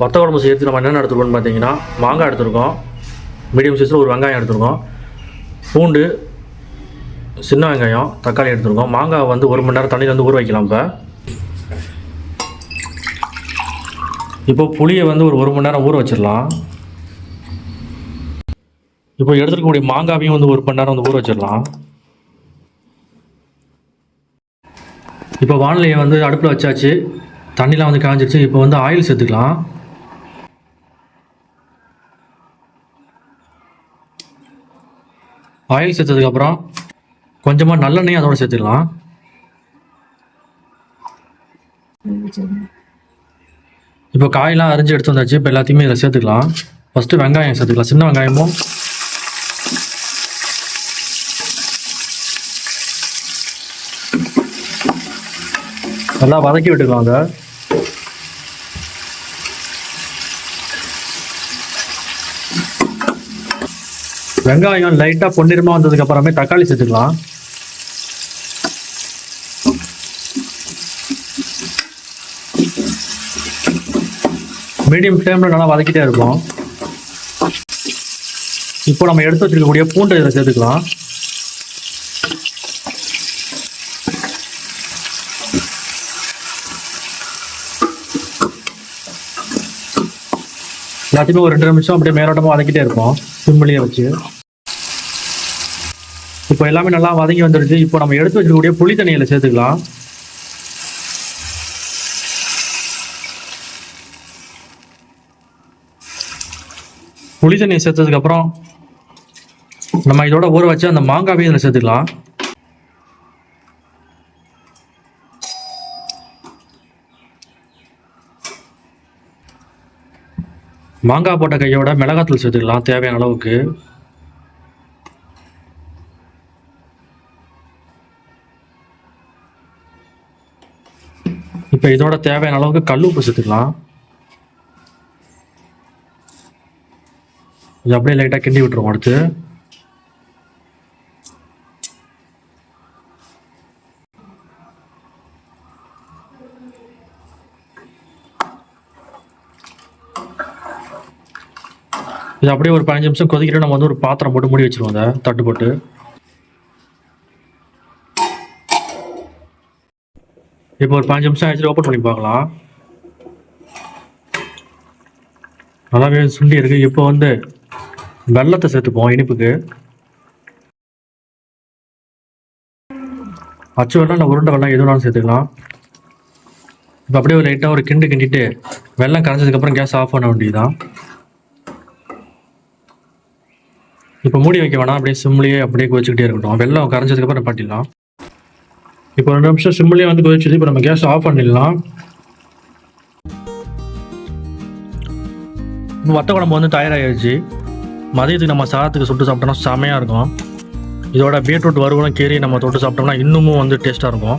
வத்த குழம்பு செய்யறதுக்கு நம்ம என்னென்ன எடுத்துருக்கோம்னு பார்த்தீங்கன்னா மாங்காய் எடுத்துருக்கோம். மீடியம் சைஸில் ஒரு வெங்காயம் எடுத்துருக்கோம். பூண்டு சின்ன வெங்காயம் தக்காளி எடுத்துருக்கோம். மாங்காய் வந்து ஒரு மணி நேரம் தண்ணியில் வந்து ஊற வைக்கலாம் இப்போ. இப்போ புளியை வந்து ஒரு ஒரு மணி நேரம் ஊற வச்சிடலாம். இப்போ எடுத்துருக்கக்கூடிய மாங்காவையும் வந்து ஒரு மணி நேரம் வந்து ஊற வச்சிடலாம். இப்போ வானிலையை வந்து அடுப்பில் வச்சாச்சு. தண்ணிலாம் வந்து காய்ஞ்சிருச்சு இப்போ வந்து ஆயில் சேர்த்துக்கலாம். ஆயில் சேர்த்ததுக்கப்புறம் கொஞ்சமாக நல்லெண்ணெய் அதோட சேர்த்துக்கலாம். இப்போ காயெல்லாம் அரிஞ்சு எடுத்து வந்தாச்சு. இப்போ எல்லாத்தையுமே இதில் சேர்த்துக்கலாம். ஃபஸ்ட்டு வெங்காயம் சேர்த்துக்கலாம். சின்ன வெங்காயமும் நல்லா வதக்கி விட்டுக்கலாம் அதை. வெங்காயம் லைட்டாக பொன்னிறமாக வந்ததுக்கு அப்புறமே தக்காளி சேர்த்துக்கலாம் மீடியம் ஃப்ளேமில் நல்லா வதக்கிட்டே இருக்கும் இப்போ நம்ம எடுத்து வச்சிருக்கக்கூடிய பூண்டை இதில் சேர்த்துக்கலாம். எல்லாத்தையுமே ஒரு ரெண்டு நிமிஷம் அப்படியே மேலோட்டமாக வதக்கிட்டே இருப்போம் சிம்மிலேயே வச்சு. இப்போ எல்லாமே நல்லா வதங்கி வந்துடுச்சு இப்போ நம்ம எடுத்து வச்சக்கூடிய புளி தண்ணியில் சேர்த்துக்கலாம். புளி தண்ணியை சேர்த்ததுக்கப்புறம் நம்ம இதோட ஊற வச்சு அந்த மாங்காவையும் இதில் சேர்த்துக்கலாம். மாங்காய் போட்ட கையோட மிளகாத்தூள் சேர்த்துக்கலாம் தேவையான அளவுக்கு. இப்போ இதோட தேவையான அளவுக்கு கல் உப்பு சேர்த்துக்கலாம். இது அப்படியே லைட்டாக கிண்டி விட்டுருவோம் அடுத்து. இது அப்படியே ஒரு பதினஞ்சு நிமிஷம் கொதிக்கிட்டு நம்ம வந்து ஒரு பாத்திரம் போட்டு மூடி வச்சிருவோம் அதை. தட்டு போட்டு. இப்போ ஒரு பாஞ்சு நிமிஷம் ஆயிடுச்சு ஓப்பன் பண்ணி பார்க்கலாம். நல்லாவே சுண்டி இருக்கு. இப்போ வந்து வெள்ளத்தை சேர்த்துப்போம் இனிப்புக்கு. அச்சு வெள்ளம் இல்லை உருண்டை வெள்ளம் எது வேணாலும் சேர்த்துக்கலாம். இப்போ அப்படியே ஒரு லைட்டாக ஒரு கிண்டு கிண்டிட்டு வெள்ளம் கரைஞ்சதுக்கப்புறம் கேஸ் ஆஃப் பண்ண வேண்டியதுதான். இப்போ மூடி வைக்க வேணாம். அப்படியே சிம்லேயே அப்படியே கொதிச்சுக்கிட்டே இருக்கட்டும். வெள்ளம் கரைஞ்சதுக்கப்புறம் பாட்டிடலாம் இப்போ ரெண்டு நிமிஷம் சிம்லேயே வந்து கொதிச்சுது இப்போ நம்ம கேஸ் ஆஃப் பண்ணிடலாம். வத்த குழம்பு வந்து தயாராகிடுச்சு மதியத்துக்கு நம்ம சாதத்துக்கு சுட்டு சாப்பிட்டோம்னா செமையாக இருக்கும். இதோட பீட்ரூட் வறுவலும் கீரை நம்ம தொட்டு சாப்பிட்டோம்னா இன்னமும் வந்து டேஸ்ட்டாக இருக்கும்.